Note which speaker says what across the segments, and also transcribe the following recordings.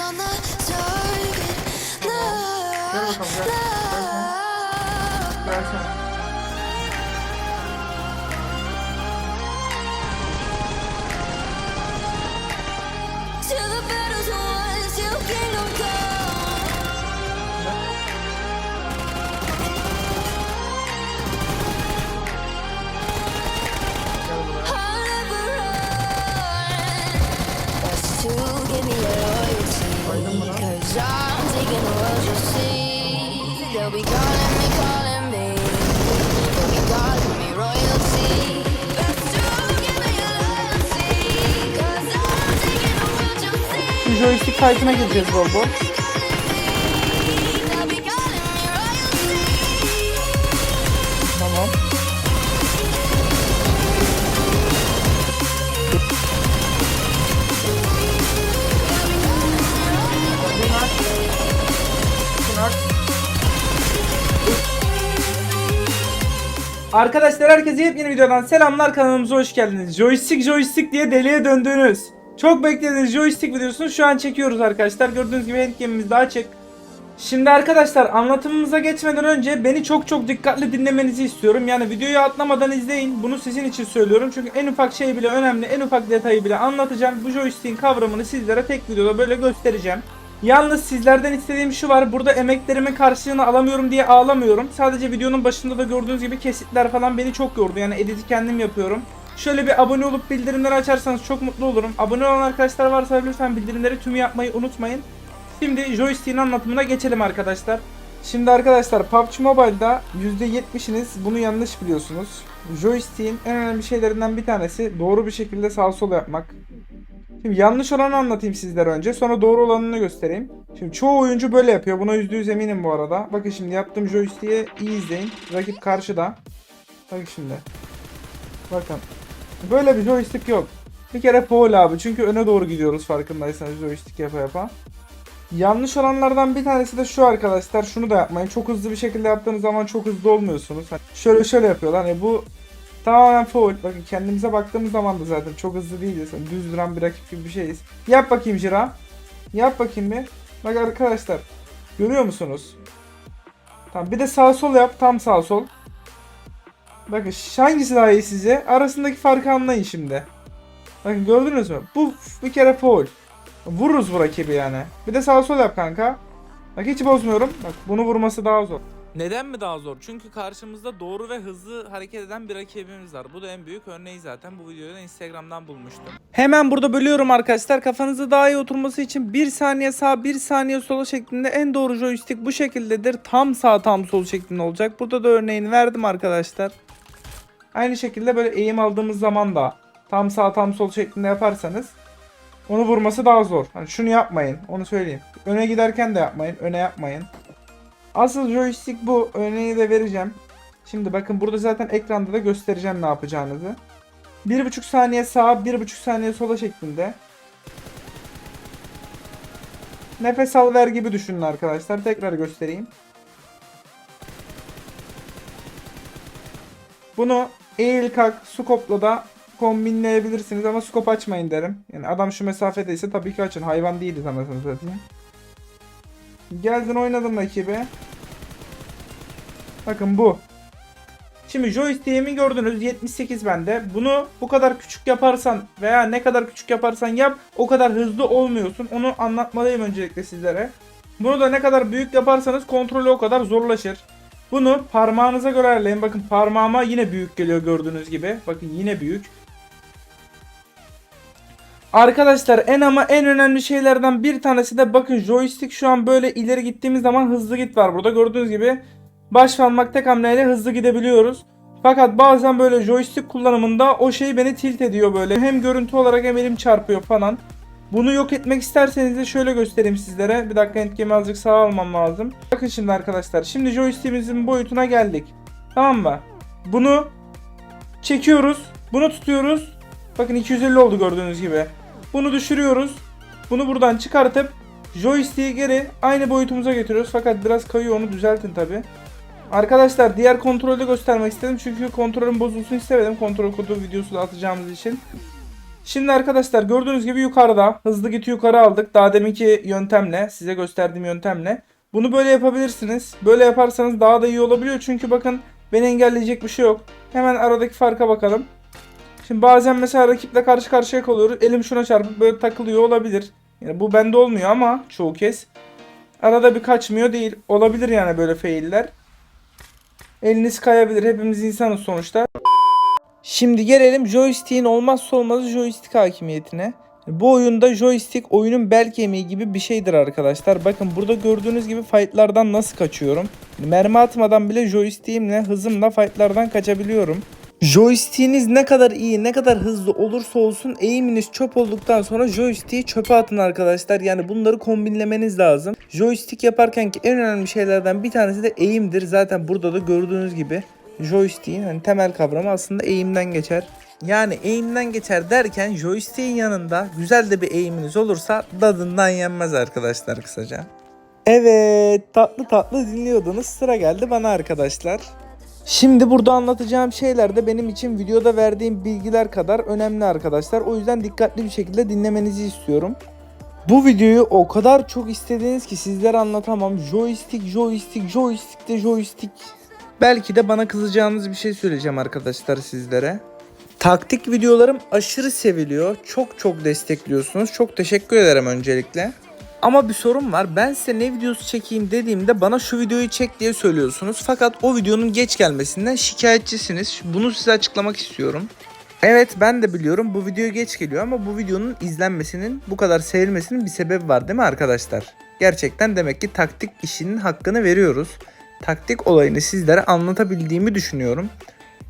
Speaker 1: 여러
Speaker 2: 그러니까 감사합니다. Cause I'm taking the world you
Speaker 1: joystick fight'ına gireceğiz bol bol. Arkadaşlar herkese yepyeni videodan selamlar kanalımıza hoş geldiniz. Joystick joystick diye deliye döndünüz. Çok beklediğiniz joystick videosunu şu an çekiyoruz arkadaşlar. Gördüğünüz gibi handgame'imiz daha açık. Şimdi arkadaşlar anlatımımıza geçmeden önce beni çok çok dikkatli dinlemenizi istiyorum. Yani videoyu atlamadan izleyin. Bunu sizin için söylüyorum. Çünkü en ufak şey bile önemli. En ufak detayı bile anlatacağım. Bu joystick'in kavramını sizlere tek videoda böyle göstereceğim. Yalnız sizlerden istediğim şu var. Burada emeklerimin karşılığını alamıyorum diye ağlamıyorum. Sadece videonun başında da gördüğünüz gibi kesitler falan beni çok yordu. Yani editi kendim yapıyorum. Şöyle bir abone olup bildirimleri açarsanız çok mutlu olurum. Abone olan arkadaşlar varsa lütfen bildirimleri tüm yapmayı unutmayın. Şimdi joystick'in anlatımına geçelim arkadaşlar. Şimdi arkadaşlar PUBG Mobile'da %70'iniz bunu yanlış biliyorsunuz. Joystick'in en önemli şeylerinden bir tanesi doğru bir şekilde sağ sol yapmak. Şimdi yanlış olanı anlatayım sizlere önce sonra doğru olanını göstereyim. Şimdi çoğu oyuncu böyle yapıyor. Buna %100 eminim bu arada. Bakın şimdi yaptığım joystick'i iyi izleyin. Rakip karşıda. Bakın şimdi. Bakın. Böyle bir joystick yok. Bir kere foul abi çünkü öne doğru gidiyoruz farkındaysanız joystick yapa yapa. Yanlış olanlardan bir tanesi de şu arkadaşlar. Şunu da yapmayın. Çok hızlı bir şekilde yaptığınız zaman çok hızlı olmuyorsunuz. Hani şöyle şöyle yapıyorlar. Hani bu tamamen foul. Bakın kendimize baktığımız zaman da zaten çok hızlı değiliz. Hani düz duran bir rakip gibi bir şeyiz. Yap bakayım Jira. Yap bakayım bir. Bak arkadaşlar. Görüyor musunuz? Tamam bir de sağ sol yap. Tam sağ sol. Bakın hangisi daha iyi size? Arasındaki farkı anlayın şimdi. Bakın gördünüz mü? Bu bir kere foul. Vururuz bu rakibi yani. Bir de sağ sol yap kanka. Bak hiç bozmuyorum. Bak bunu vurması daha zor.
Speaker 3: Neden mi daha zor? Çünkü karşımızda doğru ve hızlı hareket eden bir rakibimiz var. Bu da en büyük örneği zaten. Bu videoyu da Instagram'dan bulmuştum.
Speaker 1: Hemen burada bölüyorum arkadaşlar. Kafanızda daha iyi oturması için 1 saniye sağ 1 saniye sola şeklinde en doğru joystick bu şekildedir. Tam sağ tam sol şeklinde olacak. Burada da örneğini verdim arkadaşlar. Aynı şekilde böyle eğim aldığımız zaman da tam sağ tam sol şeklinde yaparsanız onu vurması daha zor. Hani şunu yapmayın. Onu söyleyeyim. Öne giderken de yapmayın. Öne yapmayın. Asıl joystick bu. Örneğini de vereceğim. Şimdi bakın burada zaten ekranda da göstereceğim ne yapacağınızı. 1,5 saniye sağa, 1,5 saniye sola şeklinde. Nefes al ver gibi düşünün arkadaşlar. Tekrar göstereyim. Bunu eğil kalk skopla da kombinleyebilirsiniz ama skop açmayın derim. Yani adam şu mesafedeyse tabii ki açın. Hayvan değiliz anasını satayım. Geldin oynadın rakibi. Bakın bu. Şimdi joystick'imi gördünüz 78 bende. Bunu bu kadar küçük yaparsan veya ne kadar küçük yaparsan yap o kadar hızlı olmuyorsun. Onu anlatmalıyım öncelikle sizlere. Bunu da ne kadar büyük yaparsanız kontrolü o kadar zorlaşır. Bunu parmağınıza göre ayarlayın. Bakın parmağıma yine büyük geliyor gördüğünüz gibi. Bakın yine büyük. Arkadaşlar en ama en önemli şeylerden bir tanesi de bakın joystick şu an böyle ileri gittiğimiz zaman hızlı git var burada. Gördüğünüz gibi baş parmak tek hamleyle hızlı gidebiliyoruz. Fakat bazen böyle joystick kullanımında o şey beni tilt ediyor böyle. Hem görüntü olarak hem elim çarpıyor falan. Bunu yok etmek isterseniz de şöyle göstereyim sizlere. Bir dakika endgame'i azıcık sağa almam lazım. Bakın şimdi arkadaşlar. Şimdi joystick'imizin boyutuna geldik. Tamam mı? Bunu çekiyoruz. Bunu tutuyoruz. Bakın 250 oldu gördüğünüz gibi. Bunu düşürüyoruz. Bunu buradan çıkartıp joystick'i geri aynı boyutumuza getiriyoruz. Fakat biraz kayıyor onu düzeltin tabi. Arkadaşlar diğer kontrolü göstermek istedim. Çünkü kontrolün bozulsun istemedim. Kontrol kodu videosu da atacağımız için. Şimdi arkadaşlar gördüğünüz gibi yukarıda hızlı git yukarı aldık. Daha deminki yöntemle size gösterdiğim yöntemle. Bunu böyle yapabilirsiniz. Böyle yaparsanız daha da iyi olabiliyor. Çünkü bakın beni engelleyecek bir şey yok. Hemen aradaki farka bakalım. Şimdi bazen mesela rakiple karşı karşıya kalıyoruz. Elim şuna çarpıp böyle takılıyor olabilir. Yani bu bende olmuyor ama çoğu kez. Arada bir kaçmıyor değil. Olabilir yani böyle failler. Eliniz kayabilir. Hepimiz insanız sonuçta. Şimdi gelelim joystick'in olmazsa olmazı joystick hakimiyetine. Bu oyunda joystick oyunun bel kemiği gibi bir şeydir arkadaşlar. Bakın burada gördüğünüz gibi fightlardan nasıl kaçıyorum. Mermi atmadan bile joystick'imle hızımla fightlardan kaçabiliyorum. Joystick'iniz ne kadar iyi, ne kadar hızlı olursa olsun eğiminiz çöp olduktan sonra joystick'i çöpe atın arkadaşlar. Yani bunları kombinlemeniz lazım. Joystick yaparken ki en önemli şeylerden bir tanesi de eğimdir. Zaten burada da gördüğünüz gibi joystick'in hani temel kavramı aslında eğimden geçer. Yani eğimden geçer derken joystick'in yanında güzel de bir eğiminiz olursa dadından yenmez arkadaşlar kısaca. Evet tatlı tatlı dinliyordunuz sıra geldi bana arkadaşlar. Şimdi burada anlatacağım şeyler de benim için videoda verdiğim bilgiler kadar önemli arkadaşlar. O yüzden dikkatli bir şekilde dinlemenizi istiyorum. Bu videoyu o kadar çok istediniz ki sizlere anlatamam. Joystick, joystick, joystick de joystick. Belki de bana kızacağınız bir şey söyleyeceğim arkadaşlar sizlere. Taktik videolarım aşırı seviliyor. Çok çok destekliyorsunuz. Çok teşekkür ederim öncelikle. Ama bir sorun var. Ben size ne videosu çekeyim dediğimde bana şu videoyu çek diye söylüyorsunuz. Fakat o videonun geç gelmesinden şikayetçisiniz. Bunu size açıklamak istiyorum. Evet ben de biliyorum bu video geç geliyor ama bu videonun izlenmesinin bu kadar sevilmesinin bir sebebi var değil mi arkadaşlar? Gerçekten demek ki taktik işinin hakkını veriyoruz. Taktik olayını sizlere anlatabildiğimi düşünüyorum.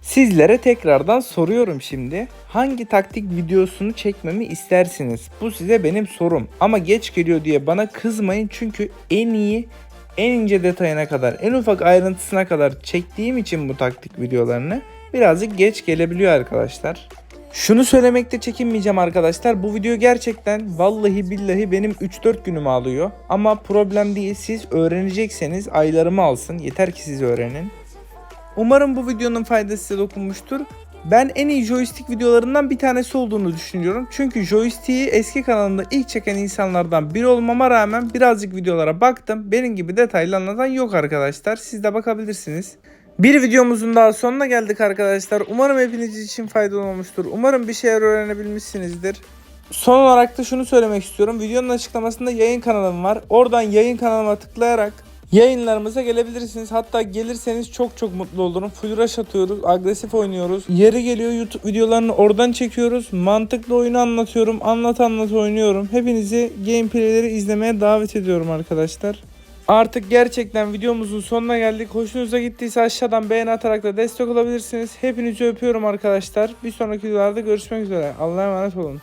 Speaker 1: Sizlere tekrardan soruyorum şimdi. Hangi taktik videosunu çekmemi istersiniz? Bu size benim sorum. Ama geç geliyor diye bana kızmayın çünkü en iyi, en ince detayına kadar, en ufak ayrıntısına kadar çektiğim için bu taktik videolarını birazcık geç gelebiliyor arkadaşlar. Şunu söylemekte çekinmeyeceğim arkadaşlar. Bu video gerçekten vallahi billahi benim 3-4 günümü alıyor. Ama problem değil. Siz öğrenecekseniz aylarımı alsın. Yeter ki siz öğrenin. Umarım bu videonun faydası size dokunmuştur. Ben en iyi joystick videolarından bir tanesi olduğunu düşünüyorum. Çünkü joystick'i eski kanalımda ilk çeken insanlardan biri olmama rağmen birazcık videolara baktım. Benim gibi detaylı anlatan yok arkadaşlar. Siz de bakabilirsiniz. Bir videomuzun daha sonuna geldik arkadaşlar. Umarım hepiniz için faydalı olmuştur. Umarım bir şeyler öğrenebilmişsinizdir. Son olarak da şunu söylemek istiyorum. Videonun açıklamasında yayın kanalım var. Oradan yayın kanalıma tıklayarak yayınlarımıza gelebilirsiniz. Hatta gelirseniz çok çok mutlu olurum. Full rush atıyoruz, agresif oynuyoruz. Yeri geliyor YouTube videolarını oradan çekiyoruz. Mantıklı oyunu anlatıyorum. Anlat anlat oynuyorum. Hepinizi gameplayleri izlemeye davet ediyorum arkadaşlar. Artık gerçekten videomuzun sonuna geldik. Hoşunuza gittiyse aşağıdan beğeni atarak da destek olabilirsiniz. Hepinizi öpüyorum arkadaşlar. Bir sonraki videolarda görüşmek üzere. Allah'a emanet olun.